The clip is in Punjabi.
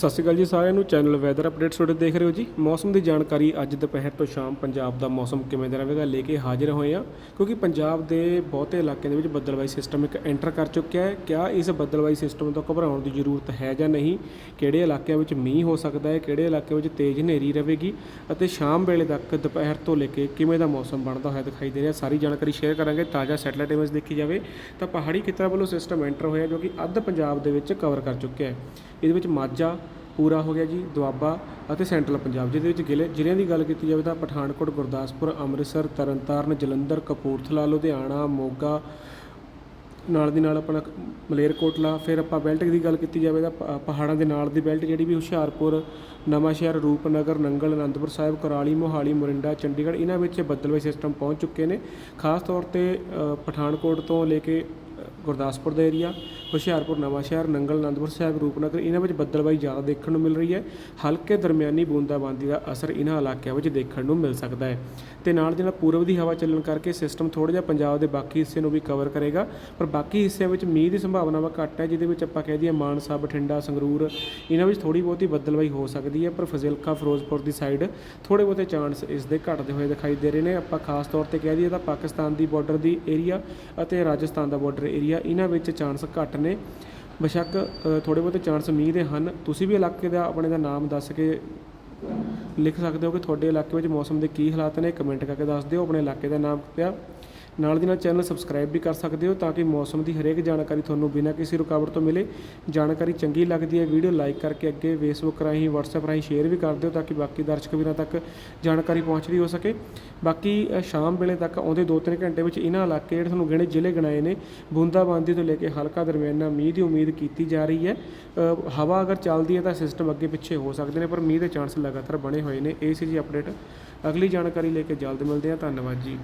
ਸਤਿ ਸ਼੍ਰੀ ਅਕਾਲ ਜੀ ਸਾਰਿਆਂ ਨੂੰ। ਚੈਨਲ ਵੈਦਰ ਅਪਡੇਟਸ ਤੁਹਾਡੇ ਦੇਖ ਰਹੇ ਹੋ ਜੀ। ਮੌਸਮ ਦੀ ਜਾਣਕਾਰੀ ਅੱਜ ਦੁਪਹਿਰ ਤੋਂ ਸ਼ਾਮ ਪੰਜਾਬ ਦਾ ਮੌਸਮ ਕਿਵੇਂ ਦਾ ਰਹੇਗਾ ਲੈ ਕੇ ਹਾਜ਼ਰ ਹੋਏ ਆ ਕਿਉਂਕਿ ਪੰਜਾਬ ਦੇ ਬਹੁਤੇ ਇਲਾਕਿਆਂ ਦੇ ਵਿੱਚ ਬੱਦਲਵਾਈ ਸਿਸਟਮ ਇੱਕ ਐਂਟਰ ਕਰ ਚੁੱਕਿਆ ਹੈ। ਕਿਆ ਇਸ ਬੱਦਲਵਾਈ ਸਿਸਟਮ ਤੋਂ ਘਬਰਾਉਣ ਦੀ ਜ਼ਰੂਰਤ ਹੈ ਜਾਂ ਨਹੀਂ? ਕਿਹੜੇ ਇਲਾਕਿਆਂ ਵਿੱਚ ਮੀਂਹ ਹੋ ਸਕਦਾ ਹੈ? ਕਿਹੜੇ ਇਲਾਕਿਆਂ ਵਿੱਚ ਤੇਜ਼ ਹਨੇਰੀ ਰਹੇਗੀ? ਅਤੇ ਸ਼ਾਮ ਵੇਲੇ ਤੱਕ ਦੁਪਹਿਰ ਤੋਂ ਲੈ ਕੇ ਕਿਵੇਂ ਦਾ ਮੌਸਮ ਬਣਦਾ ਹੋਇਆ ਦਿਖਾਈ ਦੇ ਰਿਹਾ? ਸਾਰੀ ਜਾਣਕਾਰੀ ਸ਼ੇਅਰ ਕਰਾਂਗੇ। ਤਾਜ਼ਾ ਸੈਟਲਾਈਟ ਇਮੇਜ ਦੇਖੀ ਜਾਵੇ ਤਾਂ ਪਹਾੜੀ ਖੇਤਰਾਂ ਵੱਲੋਂ ਸਿਸਟਮ ਐਂਟਰ ਹੋਇਆ ਜੋ ਕਿ ਅੱਧ ਪੰਜਾਬ ਦੇ ਵਿੱਚ ਕਵਰ ਕਰ ਚੁੱਕਿਆ ਹੈ। ਇਹਦੇ ਵਿੱਚ ਮਾਝਾ ਪੂਰਾ ਹੋ ਗਿਆ ਜੀ, ਦੁਆਬਾ ਅਤੇ ਸੈਂਟਰਲ ਪੰਜਾਬ, ਜਿਹਦੇ ਵਿੱਚ ਜ਼ਿਲ੍ਹੇ ਜ਼ਿਲ੍ਹਿਆਂ ਦੀ ਗੱਲ ਕੀਤੀ ਜਾਵੇ ਤਾਂ ਪਠਾਨਕੋਟ, ਗੁਰਦਾਸਪੁਰ, ਅੰਮ੍ਰਿਤਸਰ, ਤਰਨਤਾਰਨ, ਜਲੰਧਰ, ਕਪੂਰਥਲਾ, ਲੁਧਿਆਣਾ, ਮੋਗਾ, ਨਾਲ ਦੀ ਨਾਲ ਆਪਣਾ ਮਲੇਰਕੋਟਲਾ, ਫਿਰ ਆਪਾਂ ਬੈਲਟ ਦੀ ਗੱਲ ਕੀਤੀ ਜਾਵੇ ਤਾਂ ਪਹਾੜਾਂ ਦੇ ਨਾਲ ਦੀ ਬੈਲਟ ਜਿਹੜੀ ਵੀ ਹੁਸ਼ਿਆਰਪੁਰ ਨਵਾਂਸ਼ਹਿਰ ਰੂਪਨਗਰ, ਨੰਗਲ, ਅਨੰਦਪੁਰ ਸਾਹਿਬ, ਕੁਰਾਲੀ, ਮੋਹਾਲੀ, ਮੋਰਿੰਡਾ, ਚੰਡੀਗੜ੍ਹ, ਇਹਨਾਂ ਵਿੱਚ ਬੱਦਲਵਾਈ ਸਿਸਟਮ ਪਹੁੰਚ ਚੁੱਕੇ ਨੇ। ਖਾਸ ਤੌਰ ਤੇ ਪਠਾਨਕੋਟ ਤੋਂ ਲੈ ਕੇ ਗੁਰਦਾਸਪੁਰ ਦਾ ਏਰੀਆ ਹੁਸ਼ਿਆਰਪੁਰ ਨਵਾਂਸ਼ਹਿਰ ਨੰਗਲ, ਅਨੰਦਪੁਰ ਸਾਹਿਬ, ਰੂਪਨਗਰ, ਇਹਨਾਂ ਵਿੱਚ ਬੱਦਲਵਾਈ ਜ਼ਿਆਦਾ ਦੇਖਣ ਨੂੰ ਮਿਲ ਰਹੀ ਹੈ। ਹਲਕੇ ਦਰਮਿਆਨੀ ਬੂੰਦਾਬਾਂਦੀ ਦਾ ਅਸਰ ਇਹਨਾਂ ਇਲਾਕਿਆਂ ਵਿੱਚ ਦੇਖਣ ਨੂੰ ਮਿਲ ਸਕਦਾ ਹੈ। ਤੇ ਨਾਲ ਦੀ ਨਾਲ ਪੂਰਬ ਦੀ ਹਵਾ ਚੱਲਣ ਕਰਕੇ ਸਿਸਟਮ ਥੋੜ੍ਹਾ ਜਿਹਾ ਪੰਜਾਬ ਦੇ ਬਾਕੀ ਹਿੱਸੇ ਨੂੰ ਵੀ ਕਵਰ ਕਰੇਗਾ। ਪਰ ਬਾਕੀ ਹਿੱਸਿਆਂ ਵਿੱਚ ਮੀਂਹ ਦੀ ਸੰਭਾਵਨਾਵਾਂ ਘੱਟ ਹੈ, ਜਿਹਦੇ ਵਿੱਚ ਆਪਾਂ ਕਹਿ ਦਈਏ ਮਾਨਸਾ, ਬਠਿੰਡਾ, ਸੰਗਰੂਰ, ਇਹਨਾਂ ਵਿੱਚ ਥੋੜੀ ਬਹੁਤੀ ਬੱਦਲਵਾਈ ਹੋ ਸਕਦੀ ਹੈ। ਪਰ ਫਜ਼ਿਲਕਾ, ਫਿਰੋਜ਼ਪੁਰ ਦੀ ਸਾਈਡ ਥੋੜੇ ਬਹੁਤੇ ਚਾਂਸ ਇਸ ਦੇ ਘਟਦੇ ਹੋਏ ਦਿਖਾਈ ਦੇ ਰਹੇ ਨੇ। ਆਪਾਂ ਖਾਸ ਤੌਰ ਤੇ ਕਹਿ ਦਈਏ ਤਾਂ ਪਾਕਿਸਤਾਨ ਦੀ ਬਾਰਡਰ ਦੀ ਏਰੀਆ ਅਤੇ ਰਾਜਸਥਾਨ ਦਾ ਬਾਰਡਰ ਏਰੀਆ ਇਹਨਾਂ ਵਿੱਚ ਚਾਂਸ ਘੱਟ ਨੇ। ਬੇਸ਼ੱਕ ਥੋੜੇ ਬਹੁਤੇ ਚਾਂਸ ਮੀਂਹ ਦੇ ਹਨ। ਤੁਸੀਂ ਵੀ ਇਲਾਕੇ ਦਾ ਆਪਣੇ ਦਾ ਨਾਮ ਦੱਸ ਕੇ ਲਿਖ ਸਕਦੇ ਹੋ ਕਿ ਤੁਹਾਡੇ ਇਲਾਕੇ ਵਿੱਚ ਮੌਸਮ ਦੇ ਕੀ ਹਾਲਾਤ ਨੇ? ਕਮੈਂਟ ਕਰਕੇ ਦੱਸ ਦਿਓ। ਆਪਣੇ ਇਲਾਕੇ ਦਾ ਨਾਮ ਪਿਆ ਨਾਲ ਦੀ ਨਾਲ ਚੈਨਲ ਸਬਸਕ੍ਰਾਈਬ ਵੀ ਕਰ ਸਕਦੇ ਹੋ ਤਾਂ ਕਿ ਮੌਸਮ ਦੀ ਹਰੇਕ ਜਾਣਕਾਰੀ ਤੁਹਾਨੂੰ ਬਿਨਾਂ ਕਿਸੇ ਰੁਕਾਵਟ ਤੋਂ ਮਿਲੇ। ਜਾਣਕਾਰੀ ਚੰਗੀ ਲੱਗਦੀ ਹੈ, ਵੀਡੀਓ ਲਾਈਕ ਕਰਕੇ ਅੱਗੇ ਫੇਸਬੁੱਕ ਰਾਹੀਂ, WhatsApp ਰਾਹੀਂ ਸ਼ੇਅਰ ਵੀ ਕਰ ਦਿਓ ਤਾਂ ਕਿ ਬਾਕੀ ਦਰਸ਼ਕ ਵੀਰਾਂ ਤੱਕ ਜਾਣਕਾਰੀ ਪਹੁੰਚਦੀ ਹੋ ਸਕੇ। ਬਾਕੀ ਸ਼ਾਮ ਵੇਲੇ ਤੱਕ ਆਉਂਦੇ 2-3 ਘੰਟੇ ਵਿੱਚ ਇਹਨਾਂ ਇਲਾਕੇ ਜਿਹੜੇ ਤੁਹਾਨੂੰ ਗਿਣੇ ਜ਼ਿਲ੍ਹੇ ਗਣਾਏ ਨੇ, ਬੂੰਦਾਬਾਂਦੀ ਤੋਂ ਲੈ ਕੇ ਹਲਕਾ ਦਰਮਿਆਨਾ ਮੀਂਹ ਦੀ ਉਮੀਦ ਕੀਤੀ ਜਾ ਰਹੀ ਹੈ। ਹਵਾ ਅਗਰ ਚੱਲਦੀ ਹੈ ਤਾਂ ਸਿਸਟਮ ਅੱਗੇ ਪਿੱਛੇ ਹੋ ਸਕਦੇ ਨੇ, ਪਰ ਮੀਂਹ ਦੇ ਚਾਂਸ ਲਗਾਤਾਰ ਬਣੇ ਹੋਏ ਨੇ। ਇਹ ਸੀ ਜੀ ਅਪਡੇਟ ਅਗਲੀ ਜਾਣਕਾਰੀ ਲੈ ਕੇ ਜਲਦ ਮਿਲਦੇ ਹਾਂ। ਧੰਨਵਾਦ ਜੀ।